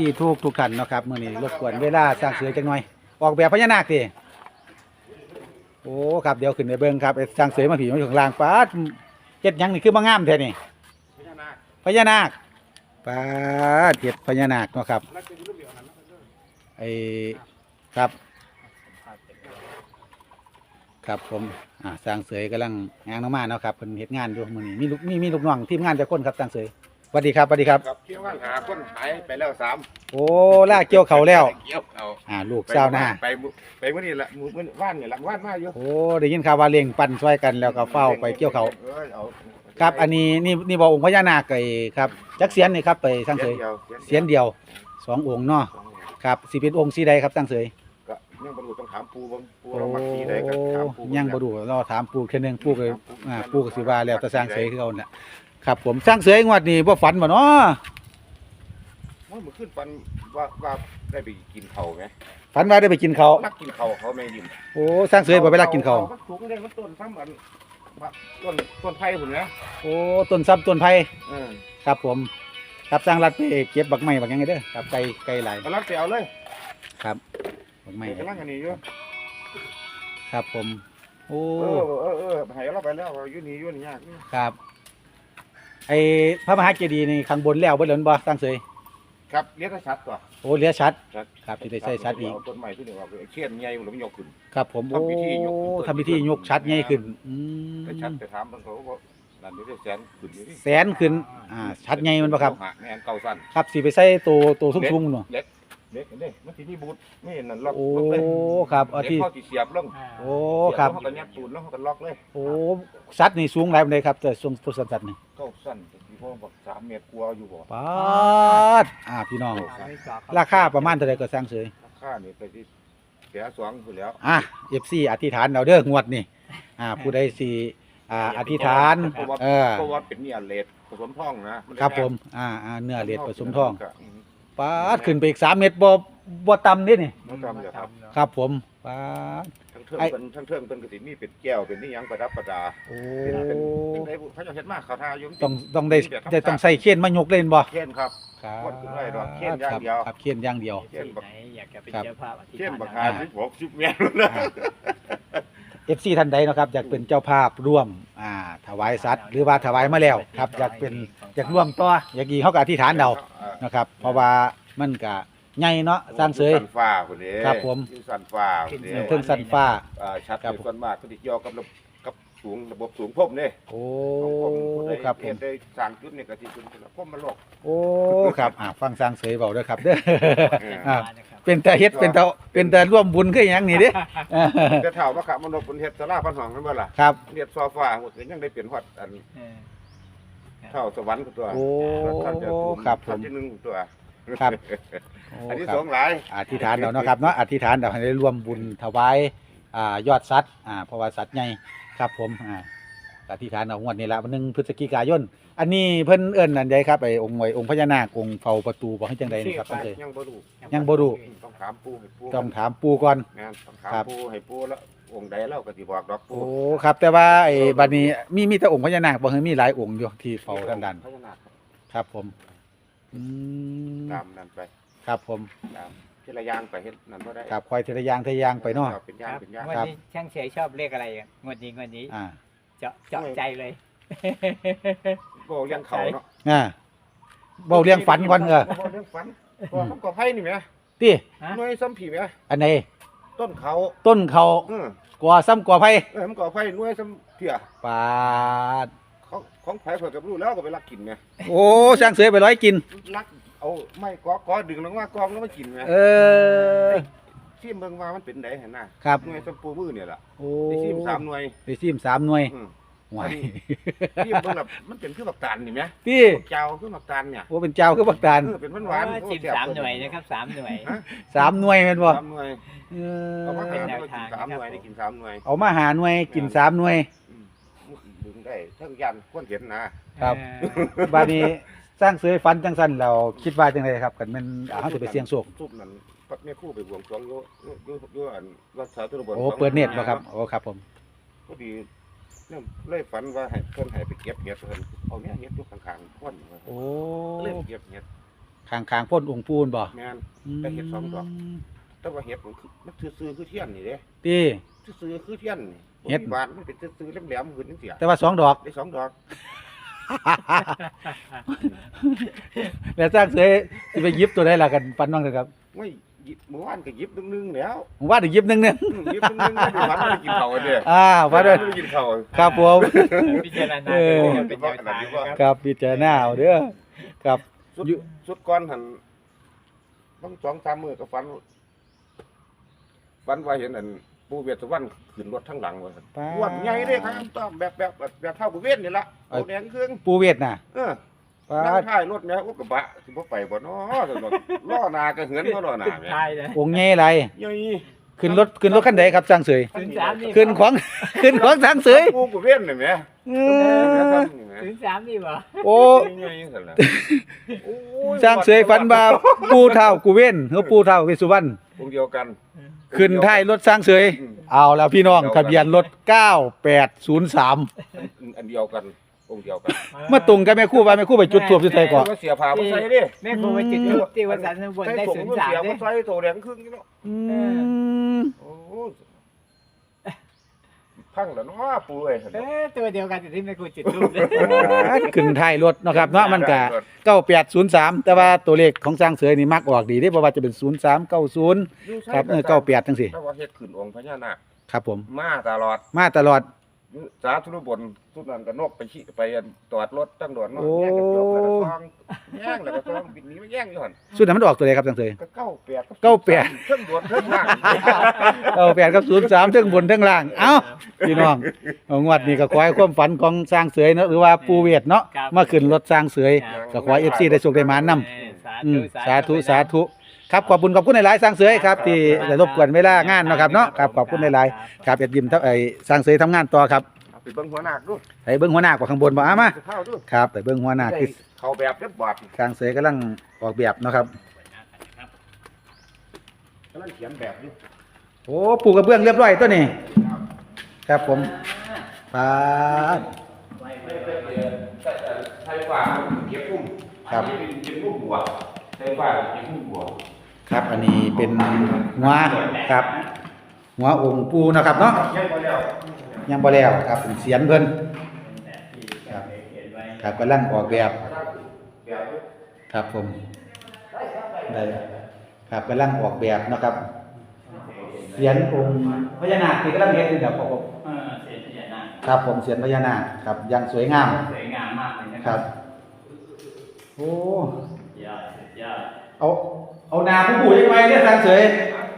ซีทุกทุกท่านเนาะครับมื้อนี้รบกวนเวลาสร้างเสือจักหน่อย ออกแบบพญานาคติโอ้ครับเดี๋ยวขึ้นไปเบิ่งครับไอ้สร้างเสือมาผีมาอยู่ข้างล่างป๊าดเฮ็ดหยังนี่คือบ่งามแท้นี่พญานาคพญานาคป๊าดเฮ็ดพญานาคเนาะครับนักเป็นรูปเดียวนั้นนะไอ้ครับครับผมอ่าสร้างเสยกำลังงานออกมาเนาะครับเพิ่นเฮ็ดงานอยู่มื้อนี้มีลูกมีมีลูกน้องทีมงานจักคนครับสร้างเสย สวัสดีครับสวัสดีครับครับเกี่ยวกันหาคนหายไปแล้วสามโอ้ลากเกี่ยวเขาแล้ว เกี่ยวเขาอ่า ลูกเศร้าวหน้า ไปมื้อไปมื้อนี้ละมื้อมื้อว่านเนี่ยหลังว่านมาอยู่โอ้ได้ยินข่าวว่าเลี้ยงปั่นช่วยกันแล้วก็เฝ้าไปเกี่ยวเขาเอ้ยเอาครับอันนี้นี่นี่บ่องค์พญานาคไอ้ครับจักเสียนนี่ครับไปสร้างเสยดียวเสียนเดียวสององค์เนาะสององค์ครับสิเป็นองค์สีใดครับสร้างเสยก็ยังบ่รู้ต้องถามปู่เบิ่งปู่โอ้เรามักสีใดก็ถามปู่ยังบ่ดูรอถามปู่แค่นึงปู่ก็อ่าปู่ก็สิว่าแล้วแต่สร้างเสยคือเอาน่ะ ครับผมสร้างเสยงวดนี้บ่ฝันบ่เนาะว่ามื้อขึ้นปันว่าว่าได้ไปกินข้าวไหมฝันว่าได้ไปกินเขาวนักกินข้าวเขาไม่ยิ้มโอ้สร้างเสยบ่ไปรักกินเขาวอสูงเลยมันต้นซ้ำอันว่าต้นต้นไผ่พุ่นนะโอ้ต้นซ้ำต้นไผ่เออครับผม ครับสร้างรัดไปเก็บบักไม้บักหยังไงเด้อครับไกลไกลหลายกำลังไปเอาเลยครับบักไม้กำลังอันนี้อยู่ครับผม โอ้เออเออเออให้เราไปแล้วอยู่นี่อยู่นี่ยากนี่ครับ ไอพระมหาเจดีย์นี่ข้างบนแล้วเบ่เหลือบ่สร้างเสยครับเลี้ยงชัดก่อนโอ้เหลือชัด ชัดครับที่ได้ใส่ชัดอีก เอาต้นไม้ที่หนึ่งเอาไปเขียนใหญ่หรือมันยกขึ้น ครับผมโอ้ทำพิธียกทำพิธียกชัดใหญ่ขึ้นอืมแต่ชัดไปถามมันเขาบอกนั่นนี่ได้แสนขึ้นอยู่นี่แสนขึ้นอ่าชัดใหญ่มันบ่ครับหาแม่นเก่าสั้นครับสิไปใส่ตัวตัวสูงๆเนาะ เล็กเล็กเด้มันที่นี่บูทนี่นั่นล็อกโอ้ล็อกเลยครับเอาเด็กที่ข้อที่เสียบลงโอ้ครับเสียแล้วเขาก็ยัดปูนแล้วเขาก็ล็อกเลยโอ้สัตว์นี่สูงหลายปานใดครับแต่ทรงตัวสัตว์นี่เก้า สั้นที่พ่อบอกสามเมตรกลัวาอยู่บ่ปาดอ่าพี่น้อง ราคาประมาณเท่าไหร่ก็สร้างเสยราคานี่ไปที่เสียสองอยู่แล้วอะ FC อธิษฐานเอาเด้องวดนี่อ่าผู้ใดสิอ่าอธิษฐานเพราะว่าเออเพราะว่าเป็นเนี่ยเลดผสมทองนะนได้ครับแพผงมอ่าอ่าเนื้อเลียดผสมทองก็ปาดขึ้นไปอีก3เมตรบ่บ่ต่ำนี่นี่บ่จำเลยครับครับผมปาดทั้ง เทิงไอ้เป็นทั้งเทิงเป็นกสิมีเป็นแก้วเป็นนี่ยังประดับประดาโอ้เป็นเป็นเป็นไดบุเขาจะเฮ็ดมากเขาทาอยู่ต้องต้องได้ได้ต้องใส่เขียนมายกเล่นบ่เช่นครับ ครับคนขึ้นได้ดอกเขียนอย่างเดียว ครับเขียนอย่างเดียว เช่นบักอยากจะเป็นครับเจ้าภาพอธิษเช่นฐานบักนะหาสิบหกสิบเมตรเลย FC ท่านใดเนาะครับอยากเป็นเจ้าภาพร่วมอ่าถวายสัตว์หรือว่าถวายมาแล้วครับอยากเป็นอยากร่วมต่ออยากอีกเฮาก็อธิษฐานเอานะครับ เพราะว่ามันก็ ใหญ่เนาะสร้างเสย สันฟ้าคนนี้ครับผมอยู่สันฟ้าคนนี้เทิงสันฟ้า อ่าชัดครับเป็นส่วนมากก็ติดยอกับระบบกับสูงระบบสูงพรมนี่โอ้ของผมผู้ใดครับผเฮ็มดได้สร้างจุดนี่ก็สิเป็นพรมมันโลก โอ้ครับอ่าฟังสร้างเสยเบาเด้อครับเด้ออ่านะครับเป็นแต่เฮ็ดเป็นแต่เป็นแต่ร่วมบุญคือหยังนี่เด้เออจะเท่าว่าขะมนกบนเฮ็ดสลาพันห้องนั่นบ่ล่ะครับเฮ็ดโซฟาหมดก็ยังได้เปลี่ยนฮอดอันเออเท่าสวรรค์ตัวโอ้ท่านจะถูกครับผมท่านที่หนึ่งตัว ครับโอ้อันที่ครัสบองหลาย อธิษฐานเอาเนาะครับเนาะอธิษฐานเอาให้ได้ร่วมบุญถวายอ่ายอดสัตว์อ่าเพราะว่าสัตว์ใหญ่ครับผมอ่าอธิษฐานเอางวดนี้ละวันหนึงพฤศจิกายน อันนี้เพิ่นเอิ้นอันใดครับไอ้องค์ไว้องค์พญานาคองค์เฝ้าประตูบ่ให้จังใดนี่ครับท่านเอ้ย ยังบ่รู้ยังบ่รู้ ต้องถามปู่ให้ปู่ต้องถามปู่ก่อน งานต้องถามครับ ปู่ให้ปู่แล้วองค์ใดเล่าก็สิบอกดอกโอ้ปู่ครับ แต่ว่าไอ้บัดนี้มีมีแต่องค์พญานาคบ่คือมีหลายองค์อยู่ที่เฝ้าทางด้านพญานาคครับครับผม อืมตามนั้นไปครับผม ตามทีละอย่างไปเฮ็ดนั่นบ่ได้ครับคอยทีละอย่างทีละอย่างไปเนาะเป็นอย่างเป็นอย่าง งวดครับนี้ช่างเฉยชอบเลขอะไรอะงวดนี้งวดนี้อ่า เจาะเจาะใจเลย บ่เลี้ยงเขาเนาะอ่าเว้าเรื่องฝันก่อนเออบ่เลี้ยงฝันบ่ทำกอไผ่นี่แหมติฮะ หน่วยซ้ำผีแหมอันไหนต้นเขาต้นเขาเออกว่าซ้ำกว่าไผเออมันกอไผ่หน่วยซ้ำเพียปาด ของของไผเพิ่นก็บ่รู้แล้วก็ไปลักกินแหมโอ้ช่างเสือไปร้อยกิน ลักเอาไม้กอกอดึงลงมากองแล้วมากินแหมเออชิมเบิ่งว่ามันเป็นไดหั่นน่ะครับหน่วยซ้ำปูมือเนี่ยล่ะโอ้ได้ชิมสามหน่วยได้ซิมสามหน่วยอืมหวยชิมเบิ่งแบบมันเป็นคือบักตาลนี่แหมพี่เจ้าคือบักตาลเนี่ยโอ้เป็นเจ้าคือบักตาลเออเป็นหวานๆจิบสามหน่วยนะครับสามหน่วยฮะสามหน่วยแม่นบ่สามหน่วยเอเอามาอหาหแนน่ววยกิทางนสามนะครับหน่วยได้กินสามหน่วยเอามาหาหน่วยกินสามหน่วยอืมดึง ได้ทั้งยันคนเห็นนะครับ เออบัดนี้สร้างเสือฝันจังซั่นเราคิดว่าจังไดครับกันแม่นอ่าเฮาสิไปเสี่ยงโชคทุบนั่นปัดแม่ครู่ไปบวงสรวงโยโยโยโยอันรักษาตัวบนโอ้เปิดเน็ตบ่ครับโอ้ครับผมพอดีเนี่ยเลยฝันว่าให้เพิ่นให้ไปเก็บเห็ดเพิ่นเอาเนี่ยเห็ดอยู่ข้างๆคนว่าโอ้เลยไปเก็บเห็ดข้างข้างๆพ่นองค์ปูนบ่แม่น ได้เห็ดสองดอก แต่ว่าเห็ดมันคือมันซื่อๆคือเทียนนี่เด้ ตี ซื่อๆคือเทียนนี่เห็ด บ่มีบานมันเป็นซื่อๆแหลมๆขึ้นจังซี่แต่ว่าสองดอก ได้สองดอกแล้วสร้างเสยสิไปหยิบตัวได้ล่ะกันปันน้องเถอะครับไม่หยิบเมื่อวานก็หยิบนึงๆแล้วผมว่าเดี๋ยวหยิบหนึงเนี่ยอืมหยิบนึงๆแล้วเดี๋ยววันไม่ได้กินข้าวกันเด้ออ่าว่าด้วยไม่ได้กินข้าว ครับผม พิจารณาเออดูเป็นแนวทางนะครับครับพิจารณาเอาเด้อครับ สุดอยู่ สุดก่อนหันต้องสองสามมือก็ฟันฟันว่าเห็นอัน ปูเวทสุวรรณขึ้นรถทั้งหลังว่าซั่นป๊าอ้วนใหญ่เลยครับต้องแบบแบบแบบแบบเท่าปูเวทนี่ละเอาแดงเครื่องปูเวทน่ะเออป๊านั่ดงท้ายรถแม่อุกกาบะสิบ่ไปบ่เนาะสนุกล้อหน้าก็เหือนบ่ล้อหน้าแม่ใช่เลย องค์ใหญ่ไรใหญ่ขึ้นรถขึ้นรถคันใดครับสร้างเสยศูนย์สามนี่ ขึ้นของ ขึ้นของสร้างเสยปูปูเวทนี่แม่อืแม่มทำนี่แม่ศูนย์สามนี่บ่โอ้ใหญ่ๆซั่นล่ะโอ้ยสร้างเสยฝันว่าปูเท่ากูเว้นเฮาปูเท่าเวสสุวรรณองค์เดียวกัน ขึ้นท้ายรถสร้างเสยอืมเอาแล้วพี่น้องทะเบียนรถ 9803 อันเดียวกันองค์เดียวกันมาตรงกับแม่ครู่ว่าแม่ครู่ไปจุดทูบจุดไทยก่อนก็เสียผ้าบ่ใส่เด้แม่ครูไปจุดทูปที่วัดสันสมบูรณ์ใส่ได้ส่งศูนมันย์สามเสียเนี่บ่ใส่โตแดงครึ่งนี่เนาะอืม โอ้ พังแล้วเนาะปูเอ้ยเออตัวเดียวกันที่แม่ครูจุดทูปเลยขึ้นท้ายรถเนาะครับเนาะมันก็9803แต่ว่าตัวเลขของสร้างเสยนี่มักออกดีเด้เพราะว่าจะเป็น0390ครับเออ98จังซี่แต่ว่าเฮ็ดขึ้นองค์พญานาคครับผม มาตลอดมาตลอด อยู่สาธุรบนทุกนั้นก็นกไปขี้ไปอันตอดรถตั้งโดดเนาะโอ้แย่งกันจบแล้วก็ซองแย่งแล้วก็ซองบิดหนี้ไม่แย่งอยู่หั่นสุดนั้นมันออกตัวเลขครับสร้างเสย ก็เก้าแปดเก้าแปด เครื่องด่วนเครื่องล่าง98กับ03ทั้งบนทั้งล่าง เอ้าพี่น้องเอางวดนี้ก็ขอให้ความฝันของสร้างเสยเนาะหรือว่าปูเวทเนาะมาขึ้นรถสร้างเสย ก็ขอให้ FC ได้โชคได้หมานำเอออืมสาธุสาธุ ครับขอบคุณขอบคุณในหลายๆสร้างเสยครับที่ได้รบกวนเวลางานเนาะครับเนาะครับขอบคุณในหลายๆครับเอ็ดยิมเท่าไอ้สร้างเสยทำงานต่อครับเอาไปเบิ่งหัวหน้าดูไปเบิ้งหัวหน้ากว่าข้างบนบ่อามาเข้าดูครับไปเบิ้งหัวหน้าได้คือเข้าแบบเรียบบาดสร้างเสยกำลังออกแบบเนาะครับกำลังเขียนแบบอยู่โอ้ปูกระเบื้องเรียบร้อยตัวนี้ ครับผมปาด ใช้ฟ้าเก็บพุ่มครับอันนี้เป็นพุ่มบัวใช้ฟ้าเก็บพุ่มบัว ครับ อันนี้เป็นหัวครับ หัวองค์ปูเนาะครับเนาะยังบ่แล้วยังบ่แล้วครับเป็นเสียนเพิ่นครับครับกำลังออกแบบแบบอยู่ครับผมได้ครับกำลังออกแบบเนาะครับเสียนองค์พญานาคที่กำลังเฮ็ดอยู่เดี๋ยวผมเออเสียงพญานาคครับผมเสียนพญานาคครับอยังสวยงามสวยงามมากเลยนะคครัรับบโอ้ยอดสุดยอดเอา เอานาผู้ปู่ยังไงเนี่ยทางเสย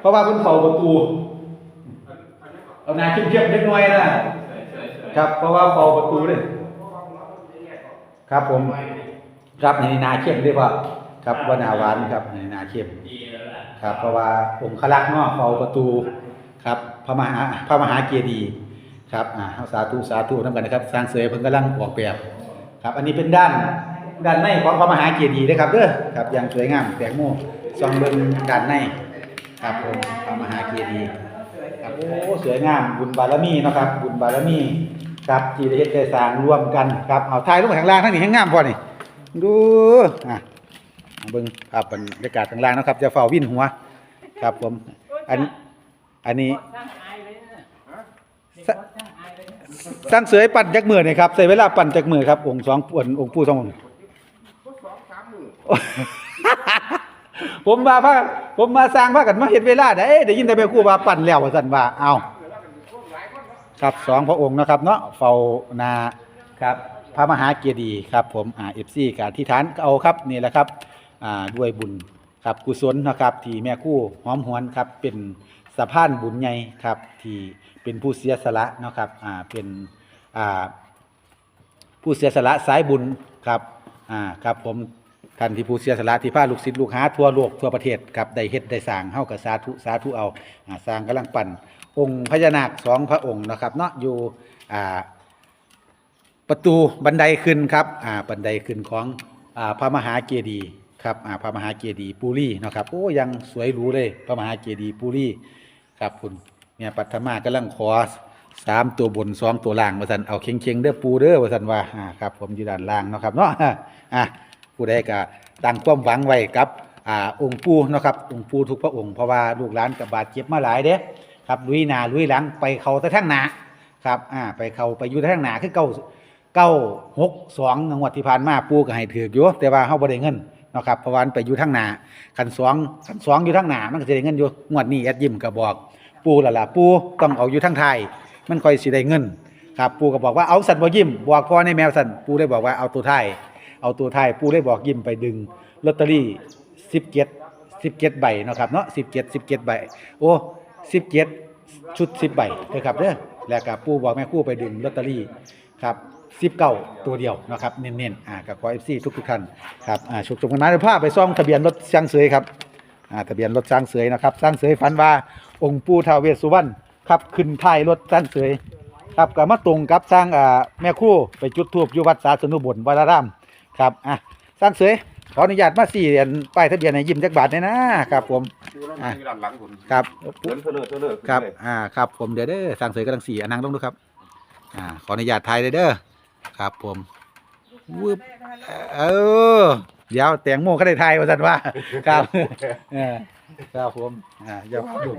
เพราะว่าเพิ่นเฝ้าประตูเอานาเข้มๆเล็กน้อยนะครับ เพราะว่าเฝ้าประตูเลยครับผมครับในนาเข้มเด้ป่ะครับว่านาหวานครับในนาเข้มดีแล้วล่ะครับ เพราะว่าองค์ขลักษ์เนาะเฝ้าประตูครับพระมหาพระมหาเจดีย์ครับอ่าเฮาสาธุสาธุนำกันนะครับสร้างเสยเพิ่นกำลังออกแบบครับ อันนี้เป็นด้านด้านในของพระมหาเจดีย์นะครับเด้อครับอย่างสวยงามแตงโม ส่องเบิ่งด้านในครับผมพระมหาเจดีย์ครับโอ้สวยงามบุญบารมีเนาะครับ บุญบารมีครับที่ได้เฮ็ดได้สร้างร่วมกันครับเอาถ่ายลงไปข้างล่างทั้งนี้ให้งามพอนี่ดูอะเบิ่งภาพบรรยากาศข้างล่างเนาะครับจะเฝ้าวิ่นหัว ครับผมอันอันนี้สร้างเสร้างสร้างเสยปั่นจักมือนี่ครับใช้เวลาปั่นจักมือครับองค์สองปวนองค์ปู่สององค์สองสามมือ ผมมาพาผมมาสร้างพากันมาเห็นเวลาได้ได้ยินแต่แม่ครูว่าปั่นแล้วว่าซั่นว่าเอาครับสองพระองค์นะครับเนาะเฝ้านาครับพระมหาเกียรติครับ ผมอ่า FC กอธิษฐานเอาครับนี่แหละครับอ่าด้วยบุญครับกุศลนะครับที่แม่ครู่หอมหวนครับเป็นสะพานบุญใหญ่ครับที่เป็นผู้เสียสละเนาะครับอ่าเป็นอ่าผู้เสียสละสายบุญครับอ่าครับผม ท่านที่ผู้เสียสละที่พาลูกศิษย์ลูกหาทั่วโลกทั่วประเทศครับได้เฮ็ดได้สร้างเฮากับสาธุสาธุเอาอ่าสร้างกำลังปั่นองค์พญานาคสองพระองค์นะครับเนาะอยู่อ่าประตูบันไดขึ้นครับอ่าบันไดขึ้นของอ่าพระมหาเจดีย์ครับอ่าพระมหาเจดีย์ปูรีเนาะครับโอ้ยังสวยหรูเลยพระมหาเจดีย์ปูรีครับคุณเนี่ยปัทมากำลังขอสามตัวบนสองตัวล่างว่าสันเอาเค็งๆเด้อปูเด้อว่าสันว่าอ่าครับผมอยู่ด้านล่างเนาะครับเนาะอะ ผู้ใดก็ตั้งความหวังไว้กับอ่าองค์ปู่เนาะครับองค์ปู่ทุกพระองค์เพราะว่าลูกหลานกับบาดเจ็บมาหลายเด้ครับลุยหนาลุยหลังไปเขาต่ทั้งหนาครับอ่าไปเขาไปอยู่ต่ทั้งหนาคือเก้าเก้าหกสองงวดที่ผ่านมาปู่ก็ให้ถืออยู่แต่ว่าเฮาบ่ได้เงินเนาะครับเพราะว่ามันไปอยู่ทั้งหนาคันสองคันสองอยู่ทั้งหนามันก็สิได้เงินอยู่งวดนี้แอดยิ้มก็บอก ปู่ล่ะล่ะปู่ต้องเอาอยู่ทั้งไทยมันค่อยสิได้เงินครับปู่ก็บอกว่าเอาสัตว์บ่ยิ้มบอกพ่อในแมวสันปู่ได้บอกว่าเอาตัวไทย เอาตัวไทยปู่ได้บอกยิ้มไปดึงลอตเตอรี่17 17ใบเนาะครับเนาะ17 17ใบโอ้17ชุด10ใบเด้อครับเด้อแล้วก็ปูบอกแม่คู่ไปดึงลอตเตอรี่ครับ19ตัวเดียวนะครับเน้นๆอ่าก็ขอ FC ทุกๆท่านครับอ่าชุกๆกันมาเดี๋ยวพาไปซ่อมทะเบียนรถช่างเสยครับอ่าทะเบียนรถช่างเสยนะครับช่างเสยฝันว่าองค์ปู่ท้าวเวสสุวรรณครับขึ้นท้ายรถช่างเสยครับก็มาตรงกับสร้างอ่าแม่คู่ไปจุดทูบอยู่วัดสาสนุบลวราราม ครับอะสร้างเสยขออนุญาตมาสี่เหรียญป้ายทะเบียนในยิ้มจักบาทเลยนะครับผม ดูแล้วมันมีด้านหลังผมครับ เดินเสนอเสนอครับ อ่า ครับผมเดี๋ยวเด้อสร้างเสยกำลังสี่อันนั่งลงดูครับ อ่า ขออนุญาตถ่ายเลยเด้อ ครับผมวึบเออ เดี๋ยวแตงโมก็ได้ถ่ายว่าสันว่า ครับเออครับผม อ่าอย่าพลาดดู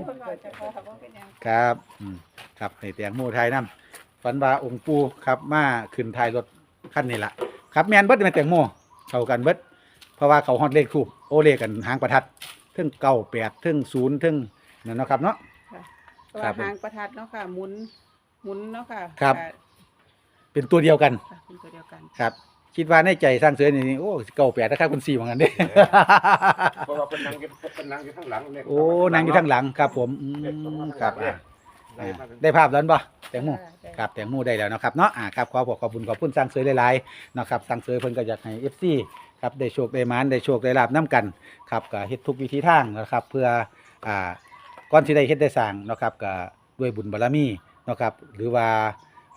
ครับอืมครับในเตียงหมู่ไทยนํฝันว่าองค์ปู่ครับมาขึ้นท้ายรถคันนี้ล่ะ ครับแม่นเบิดแม่นเตียงโมเข้ากันเบิดเพราะว่าเขาฮอดเลขทูบโอเลขกันหางประทัดเทึ่งเก้าแปดทึ่งศูนย์ทึ่งนั่นเนาะครับเนาะ ตัวครับผมหางประทัดเนาะค่ะหมุนหมุนเนาะค่ะครับค่ะเป็นตัวเดียวกันค่ะเป็นตัวเดียวกันครับ คิดว่าในใจสร้างเสือนี่โอ้เก้าแปดนะครับคุณสี่เหมือนกันเด้ เพราะว่าเป็นนางอยู่เป็นนางอยู่ข้างหลังเลขโอ้นางอยู่ทางหลังครับผมอืมครับอ่าได้อ่ามาได้ภาพแล้วบ่ แตงโมค่ะได้ครับแตงโมได้แล้วเนาะครับเนาะอ่าครับขอบอกขอบคุณขอบคุณสร้างเสยหลายๆเนาะครับสร้างเสยเพิ่นก็อยากให้ FC ครับได้โชคได้หมานได้โชคได้ลาบนํกันครับก็เฮ็ดทุกวิธีทางนะครับ เพื่ออ่าก่อนที่ได้เฮ็ดได้สร้างเนาะครับก็ด้วยบุญบารมีเนาะครับหรือว่า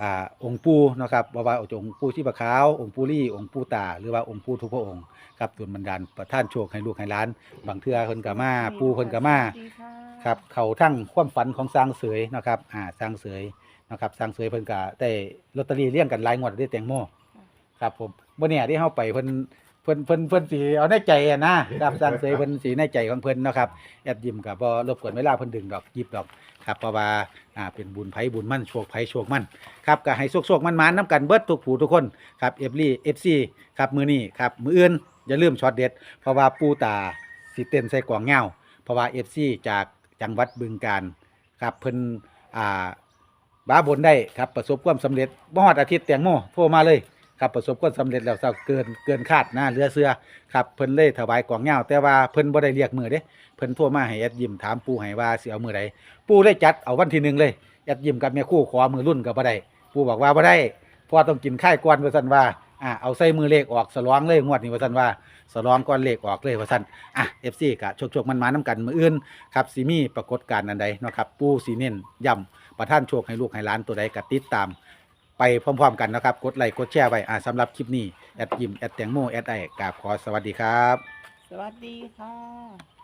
อ่าองค์ปู่เนาะครับว่าว่าองค์ปู่ชีพขาวองค์ปู่ลี่องค์ปู่ตา หรือว่าองค์ปู่ทุกพระองค์ครับดลบันดาลประทานโชคให้ลูกให้หลาน บางเทื่อเพิ่นก็มาปู่เพิ่นก็มาสวัสดีค่ะครับเขาทั้งความฝันของสร้างเสยนะครับอ่าสร้างเสย นะครับสร้างเสยเพิ่นก็ได้ลอตเตอรี่เลี้ยงกันหลายงวดได้แตงโมครับผมบ่เนี่ยที่เฮาไปเพิ่นเพิ่นเพิ่นเพิ่นสิเอาในใจอะนะครับสร้างเสยเพิ่นสิในใจของเพิ่นเนาะครับแอดยิ้มก็บ่รบกวนเวลาเพิ่นดึงดอกหยิบดอกครับเพราะว่าอ่าเป็นบุญไผบุญมั่นโชคไผโชคมั่นครับก็ให้โชคๆมันๆนํกันเบิดทุกผู้ทุกคนครับเอฟลี FC ครับมื้อนี้ครับมื้ออื่นอย่าลืมช็อตเด็ด เพราะว่าปูตาสิเต้นใส่กวางเงาเพราะว่า FC จากจังหวัดบึงการครับเพิ่นอ่า บ้าบนได้ครับประสบความสำเร็จบ่ฮอดอาทิตย์แตงโมโทรมาเลยครับประสบความสำเร็จแล้วเราเกินเกินคาดหน้าเรือเสือครับเพิ่นเลยถวายกวางเงาแต่ว่าเพิ่นบ่ได้เรียกมือเด้เพิ่นโทรมาให้แอดยิมถามปู่ให้ว่าสิเอามือใดปู่ได้จัดเอาวันที่หนึ่งเลยแอดยิมกับแม่คู่ขอมือรุ่นก็บ่ได้ปู่บอกว่าบ่ได้พราะว่าต้องกินไข้ายก่อนว่าซั่นว่าอ่าเอาใส่มือเลขออกสลองเลยงวดนี้ว่าซั่นว่าสลองก้อนเลขออกเลยว่าซั่นอะ FC กะชคๆมันมาน้ำกันมืออื่นครับสิมีปรากฏการณ์อันใดเนาะครับปูสีเน้นย่ำ ประท่านโชคให้ลูกให้หล้านตัวใดกติดตาม ไปพร้อมๆกันนะครับ กดไลค์กดแชร์ไว้อ่าสำหรับคลิปนี้แอดยิมแอดแตงโมแอดไอกราบขอสวัสดีครับ สวัสดีค่ะ